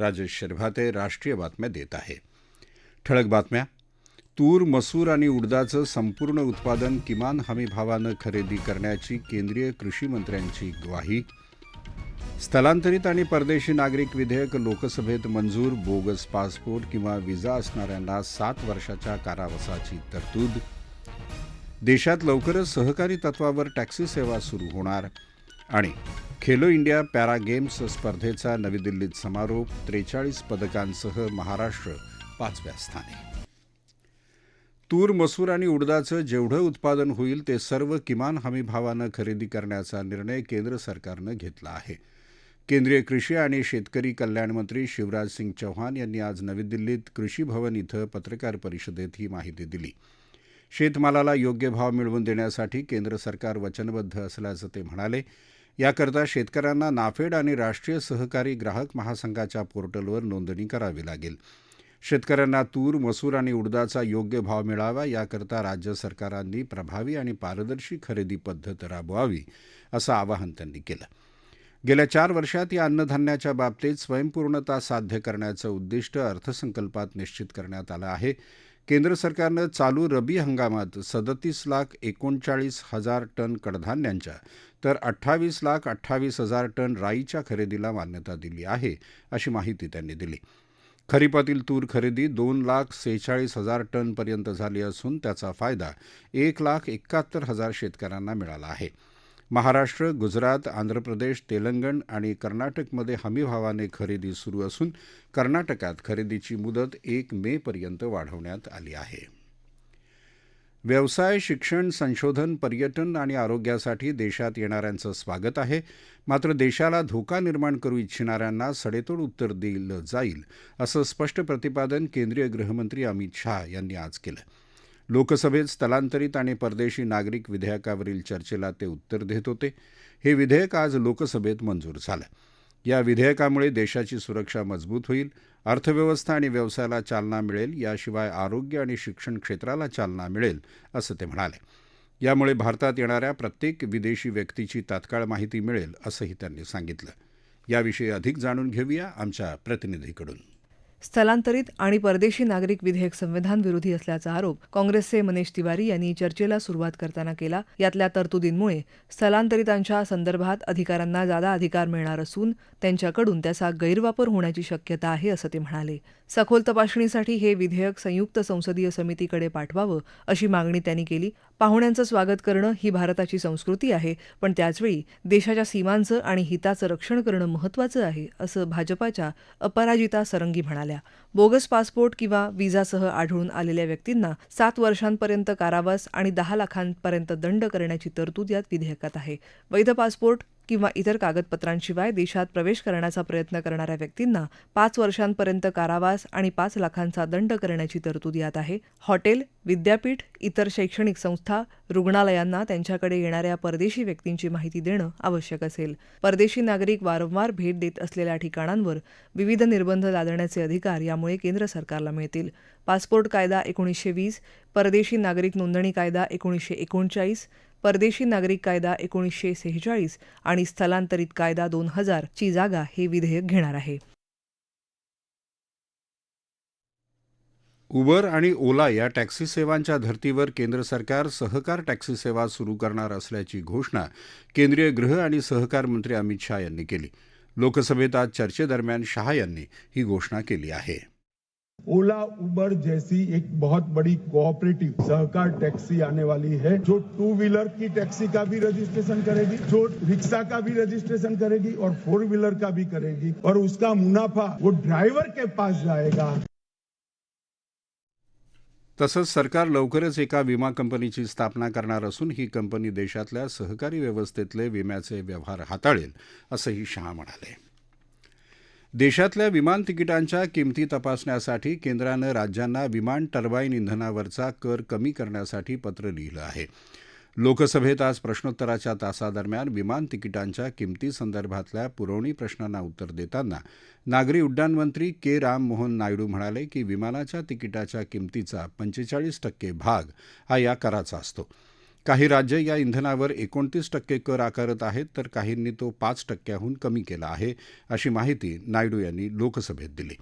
राजेश शेरभाते राष्ट्रीय बातम्या देत आहे. ठळक बातम्या. तूर मसूर आणि उडदाचं संपूर्ण उत्पादन किमान हमी भावानं खरेदी करण्याची केंद्रीय कृषी मंत्र्यांची ग्वाही. स्थलांतरित आणि परदेशी नागरिक विधेयक लोकसभेत मंजूर बोगस पासपोर्ट किंवा विजा असणाऱ्यांना सात वर्षाच्या कारावासाची तरतूद. देशात लवकरच सहकारी तत्वावर टॅक्सी सेवा सुरू होणार. आणि खेलो इंडिया पॅरा गेम्स स्पर्धेचा नवी दिल्लीत समारोप त्रेचाळीस पदकांसह महाराष्ट्र पाचव्या स्थानी. तूर मसूर आणि उडदाचं जेवढं उत्पादन होईल ते सर्व किमान हमी भावानं खरेदी करण्याचा निर्णय केंद्र सरकारनं घेतला आहे. केंद्रीय कृषी आणि शेतकरी कल्याण मंत्री शिवराज सिंग चौहान यांनी आज नवी दिल्लीत कृषी भवन इथं पत्रकार परिषदेत ही माहिती दिली. शेतमालाला योग्य भाव मिळवून देण्यासाठी केंद्र सरकार वचनबद्ध असल्याचं ते म्हणाले. याकरता शेतकऱ्यांना नाफेड आणि राष्ट्रीय सहकारी ग्राहक महासंघाच्या पोर्टलवर नोंदणी करावी लागेल. शेतकऱ्यांना तूर मसूर आणि उडदाचा योग्य भाव मिळावा याकरता राज्य सरकारांनी प्रभावी आणि पारदर्शी खरेदी पद्धत राबवावी असं आवाहन त्यांनी केलं. गेल्या चार वर्षात या अन्नधान्याच्या बाबतीत स्वयंपूर्णता साध्य करण्याचं उद्दिष्ट अर्थसंकल्पात निश्चित करण्यात आलं आहे. केंद्र सरकारनं चालू रबी हंगामात सदतीस लाख एकोणचाळीस हजार टन कडधान्यांच्या तर अठ्ठावीस लाख अठ्ठावीस हजार टन राईच्या खरेदीला मान्यता दिली आहे अशी माहिती त्यांनी दिली. खरीपातील तूर खरेदी दोन लाख सेहेचाळीस हजार टनपर्यंत झाली असून त्याचा फायदा एक लाख एकाहत्तर हजार शेतकऱ्यांना मिळाला आहे. महाराष्ट्र गुजरात आंध्र प्रदेश तेलंगण आणि कर्नाटकमध्ये हमीभावाने खरेदी सुरू असून कर्नाटकात खरेदीची मुदत एक मे पर्यंत वाढवण्यात आली आहे. व्यवसाय शिक्षण संशोधन पर्यटन आणि आरोग्यासाठी देशात येणाऱ्यांचं स्वागत आहे. मात्र देशाला धोका निर्माण करू इच्छिणाऱ्यांना सडेतोड उत्तर दिलं जाईल असं स्पष्ट प्रतिपादन केंद्रीय गृहमंत्री अमित शहा यांनी आज केलं. लोकसभेत स्थलांतरित आणि परदेशी नागरिक विधेयकावरील चर्चेला ते उत्तर देत होते. हे विधेयक आज लोकसभेत मंजूर झालं. या विधेयकामुळे देशाची सुरक्षा मजबूत होईल अर्थव्यवस्था आणि व्यवसायाला चालना मिळेल याशिवाय आरोग्य आणि शिक्षण क्षेत्राला चालना मिळेल असं ते म्हणाले. यामुळे भारतात येणाऱ्या प्रत्येक विदेशी व्यक्तीची तात्काळ माहिती मिळेल असंही त्यांनी सांगितलं. याविषयी अधिक जाणून घेऊया आमच्या प्रतिनिधीकडून. स्थलांतरित आणि परदेशी नागरिक विधेयक संविधान विरोधी असल्याचा आरोप काँग्रेसचे मनीष तिवारी यांनी चर्चेला सुरुवात करताना केला. यातल्या तरतुदींमुळे स्थलांतरितांच्या संदर्भात अधिकाऱ्यांना जादा अधिकार मिळणार असून त्यांच्याकडून त्याचा गैरवापर होण्याची शक्यता आहे असं ते म्हणाले. सखोल तपासणीसाठी हे विधेयक संयुक्त संसदीय समितीकडे पाठवावं अशी मागणी त्यांनी केली. पाहुण्यांचं स्वागत करणं ही भारताची संस्कृती आहे पण त्याचवेळी देशाच्या सीमांचं आणि हिताचं रक्षण करणं महत्त्वाचं आहे असं भाजपाच्या अपराजिता सरंगी म्हणाल्या. बोगस पासपोर्ट किंवा विजासह आढळून आलेल्या व्यक्तींना सात वर्षांपर्यंत कारावास आणि दहा लाखांपर्यंत दंड करण्याची तरतूद यात विधेयकात आहे. वैध पासपोर्ट किंवा इतर कागदपत्रांशिवाय देशात प्रवेश करण्याचा प्रयत्न करणाऱ्या व्यक्तींना पाच वर्षांपर्यंत कारावास आणि पाच लाखांचा दंड करण्याची तरतूद यात आहे. हॉटेल विद्यापीठ इतर शैक्षणिक संस्था रुग्णालयांना त्यांच्याकडे येणाऱ्या परदेशी व्यक्तींची माहिती देणं आवश्यक असेल. परदेशी नागरिक वारंवार भेट देत असलेल्या ठिकाणांवर विविध निर्बंध लादण्याचे अधिकार यामुळे केंद्र सरकारला मिळतील. पासपोर्ट कायदा एकोणीसशे वीस परदेशी नागरिक नोंदणी कायदा एकोणीसशे एकोणचाळीस परदेशी नागरिक कायदा एकोणीसशे सेहेचाळीस आणि स्थलांतरित कायदा दोन हजार ची जागा हे विधेयक घेणार आहे. उबर आणि ओला या टॅक्सी सेवांच्या धर्तीवर केंद्र सरकार सहकार टॅक्सी सेवा सुरू करणार असल्याची घोषणा केंद्रीय गृह आणि सहकार मंत्री अमित शाह यांनी केली. लोकसभेत आज चर्चेदरम्यान शहा यांनी ही घोषणा केली आहे. ओला, उबर जैसी एक बहुत बड़ी कोऑपरेटिव सहकार टैक्सी आने वाली है, जो टू व्हीलर की टैक्सी का भी रजिस्ट्रेशन करेगी, जो रिक्शा का भी रजिस्ट्रेशन करेगी और फोर व्हीलर का भी करेगी और उसका मुनाफा वो ड्राइवर के पास जाएगा। तसंच सरकार लवकरच एका विमा कंपनीची स्थापना करणार असून ही कंपनी देशातल्या सहकारी व्यवस्थेतले विम्याचे व्यवहार हाताळेल, असंही शहा म्हणाले. देशातल्या विमान तिकिटांच्या किमती तपासण्यासाठी केंद्रानं राज्यांना विमान टर्बाईन इंधनावरचा कर कमी करण्यासाठी पत्र लिहिलं आहे. लोकसभेत आज प्रश्नोत्तराच्या तासादरम्यान विमान तिकिटांच्या किंमतीसंदर्भातल्या पुरवणी प्रश्नांना उत्तर देताना नागरी उड्डाण मंत्री के राम मोहन नायडू म्हणाले की विमानाच्या तिकिटाच्या किमतीचा पंचेचाळीस टक्के भाग हा या कराचा असतो. काही राज्य या इंधनावर एकोणतीस टक्के कर आकारत आहेत तर काहींनी तो पाच टक्क्याहून कमी केला आहे अशी माहिती नायडू यांनी लोकसभेत दिली.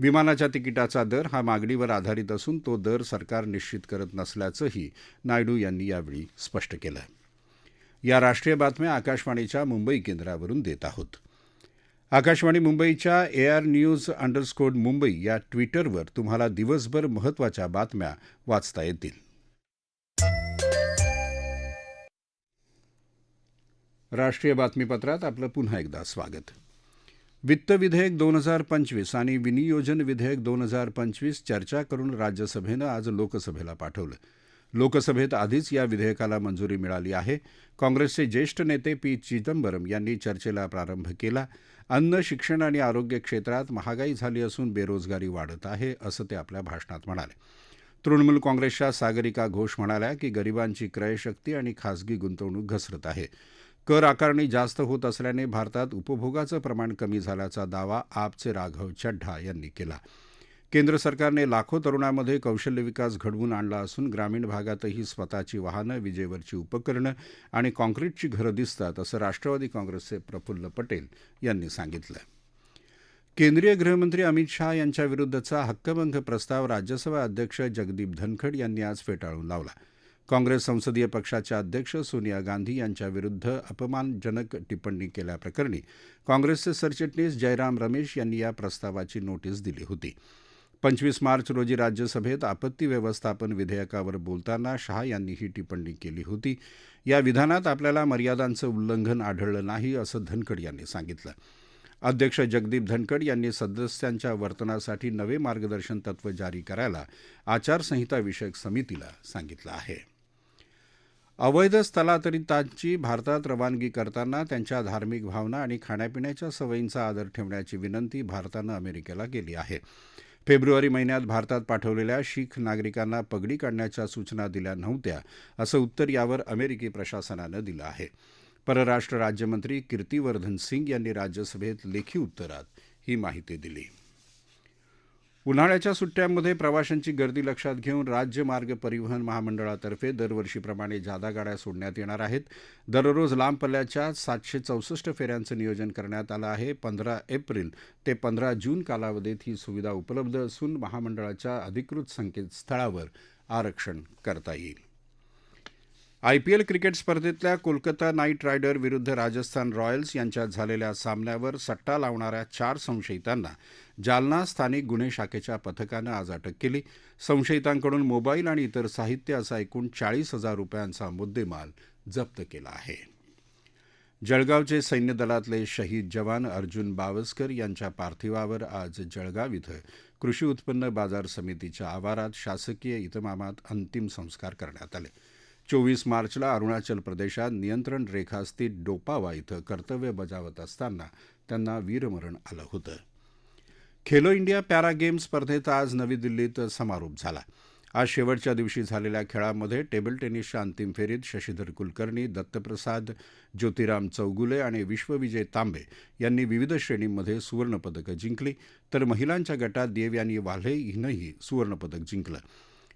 विमानाच्या तिकिटाचा दर हा मागणीवर आधारित असून तो दर सरकार निश्चित करत नसल्याचंही नायडू यांनी यावेळी स्पष्ट केलं या राष्ट्रीय बातम्या आकाशवाणीच्या मुंबई केंद्रावरून देत आहोत. आकाशवाणी मुंबईच्या A R news underscore Mumbai या ट्विटरवर तुम्हाला दिवसभर महत्त्वाच्या बातम्या वाचता येतील. राष्ट्रीय बातमीपत्रात आपलं पुन्हा एकदा स्वागत. वित्त विधेयक दोन हजार पंचवीस आणि विनियोजन विधेयक दोन हजार पंचवीस चर्चा करून राज्यसभेनं आज लोकसभेला पाठवलं. लोकसभेत आधीच या विधेयकाला मंजुरी मिळाली आहे. काँग्रेसचे ज्येष्ठ नेते पी चिदंबरम यांनी चर्चेला प्रारंभ केला. अन्न शिक्षण आणि आरोग्य क्षेत्रात महागाई झाली असून बेरोजगारी वाढत आहे असं ते आपल्या भाषणात म्हणाले. तृणमूल काँग्रेसच्या सागरिका घोष म्हणाल्या की गरिबांची क्रयशक्ती आणि खासगी गुंतवणूक घसरत आहे. कर आकारणी जास्त होत असल्याने भारतात उपभोगाचं प्रमाण कमी झाल्याचा दावा आपचे राघव चड्ढा यांनी केला. केंद्र सरकारने लाखो तरुणांमध्ये कौशल्य विकास घडवून आणला असून ग्रामीण भागातही स्वतःची वाहनं विजेवरची उपकरणं आणि काँक्रीटची घरं दिसतात असं राष्ट्रवादी काँग्रेसचे प्रफुल्ल पटेल यांनी सांगितलं. केंद्रीय गृहमंत्री अमित शाह यांच्याविरुद्धचा हक्कभंग प्रस्ताव राज्यसभा अध्यक्ष जगदीप धनखड यांनी आज फेटाळून लावला. काँग्रेस संसदीय पक्षाच्या अध्यक्ष सोनिया गांधी यांच्याविरुद्ध अपमानजनक टिप्पणी केल्याप्रकरणी काँग्रेसचे सरचिटणीस जयराम रमेश यांनी या प्रस्तावाची नोटीस दिली होती. पंचवीस मार्च रोजी राज्यसभेत आपत्ती व्यवस्थापन विधेयकावर बोलताना शहा यांनी ही टिप्पणी केली होती. या विधानात आपल्याला मर्यादांचं उल्लंघन आढळलं नाही असं धनखड यांनी सांगितलं. अध्यक्ष जगदीप धनखड यांनी सदस्यांच्या वर्तनासाठी नवे मार्गदर्शन तत्व जारी करायला आचारसंहिता विषयक समितीला सांगितलं आहे. अवैध स्थलांतरितांची भारतात रवानगी करताना त्यांच्या धार्मिक भावना आणि खाण्यापिण्याच्या सवयींचा आदर ठेवण्याची विनंती भारतानं अमेरिकेला केली आहे. फेब्रुवारी महिन्यात भारतात पाठवलेल्या शीख नागरिकांना पगडी काढण्याच्या सूचना दिल्या नव्हत्या असं उत्तर यावर अमेरिकी प्रशासनानं दिलं आहे. परराष्ट्र राज्यमंत्री कीर्तिवर्धन सिंग यांनी राज्यसभेत लेखी उत्तरात ही माहिती दिली. उन्हाळ्याच्या सुट्ट्यांमध्ये प्रवाशांची गर्दी लक्षात घेऊन राज्य मार्ग परिवहन महामंडळातर्फे दरवर्षीप्रमाणे जादा गाड्या सोडण्यात येणार आहेत. दररोज लांब पल्ल्याच्या सातशे चौसष्ट फेऱ्यांचं नियोजन करण्यात आलं आहे. पंधरा एप्रिल ते पंधरा जून कालावधीत ही सुविधा उपलब्ध असून महामंडळाच्या अधिकृत संकेतस्थळावर आरक्षण करता येईल. आयपीएल क्रिकेट स्पर्धेतल्या कोलकाता नाईट रायडर विरुद्ध राजस्थान रॉयल्स यांच्यात झालेल्या सामन्यावर सट्टा लावणाऱ्या चार संशयितांना जालना स्थानिक गुन्हे शाखेच्या पथकानं आज अटक केली. संशयितांकडून मोबाईल आणि इतर साहित्य असा एकूण चाळीस हजार रुपयांचा मुद्देमाल जप्त केला आहे. जळगावचे सैन्य दलातले शहीद जवान अर्जुन बावस्कर यांच्या पार्थिवावर आज जळगाव इथं कृषी उत्पन्न बाजार समितीच्या आवारात शासकीय इतमामात अंतिम संस्कार करण्यात आले. चोवीस मार्चला अरुणाचल प्रदेशात नियंत्रण रेखास्थित डोपावा इथं कर्तव्य बजावत असताना त्यांना वीरमरण आलं होतं. खेलो इंडिया पॅरा गेम्स स्पर्धेचा आज नवी दिल्लीत समारोप झाला. आज शेवटच्या दिवशी झालेल्या खेळामध्ये टेबल टेनिसच्या अंतिम फेरीत शशीधर कुलकर्णी दत्तप्रसाद ज्योतिराम चौगुले आणि विश्वविजय तांबे यांनी विविध श्रेणींमध्ये सुवर्णपदकं जिंकली. तर महिलांच्या गटात देवयानी वाल्हे हिनंही सुवर्णपदक जिंकलं.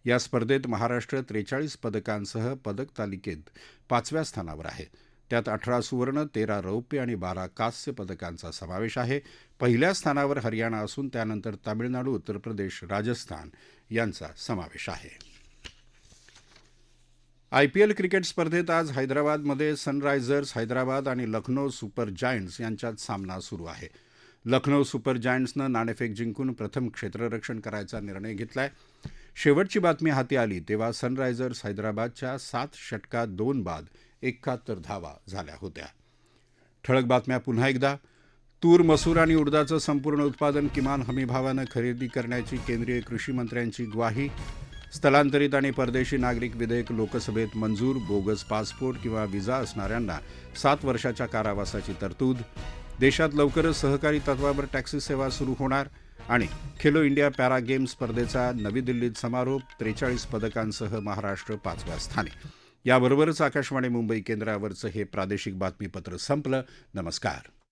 या स्पर्धेत महाराष्ट्र त्रेचाळीस पदकांसह पदक तालिकेत पाचव्या स्थानावर आहे. त्यात अठरा सुवर्ण तेरा रौप्य आणि बारा कांस्य पदकांचा समावेश आहे. पहिल्या स्थानावर हरियाणा असून त्यानंतर तामिळनाडू उत्तर प्रदेश राजस्थान यांचा समावेश आहे. आयपीएल क्रिकेट स्पर्धेत आज हैदराबादमध्ये सनरायझर्स हैदराबाद आणि लखनौ सुपर जायंट्स यांच्यात सामना सुरू आहे. लखनौ सुपर जायंट्सनं नाणेफेक जिंकून प्रथम क्षेत्ररक्षण करायचा निर्णय घेतला आहे शेवटची बातमी हाती आली तेव्हा सनरायझर्स हैदराबादच्या सात षटकात दोन बाद एकाहत्तर धावा झाल्या होत्या. ठळक बातम्या पुन्हा एकदा. तूर मसूर आणि उडदाचं संपूर्ण उत्पादन किमान हमीभावानं खरेदी करण्याची केंद्रीय कृषी मंत्र्यांची ग्वाही. स्थलांतरित आणि परदेशी नागरिक विधेयक लोकसभेत मंजूर बोगस पासपोर्ट किंवा विजा असणाऱ्यांना सात वर्षाच्या कारावासाची तरतूद. देशात लवकरच सहकारी तत्वावर टॅक्सी सेवा सुरू होणार. आणि खेलो इंडिया पॅरा गेम्स स्पर्धेचा नवी दिल्लीत समारोप त्रेचाळीस पदकांसह महाराष्ट्र पाचव्या स्थानी. याबरोबरच आकाशवाणी मुंबई केंद्रावरचं हे प्रादेशिक बातमीपत्र संपलं. नमस्कार.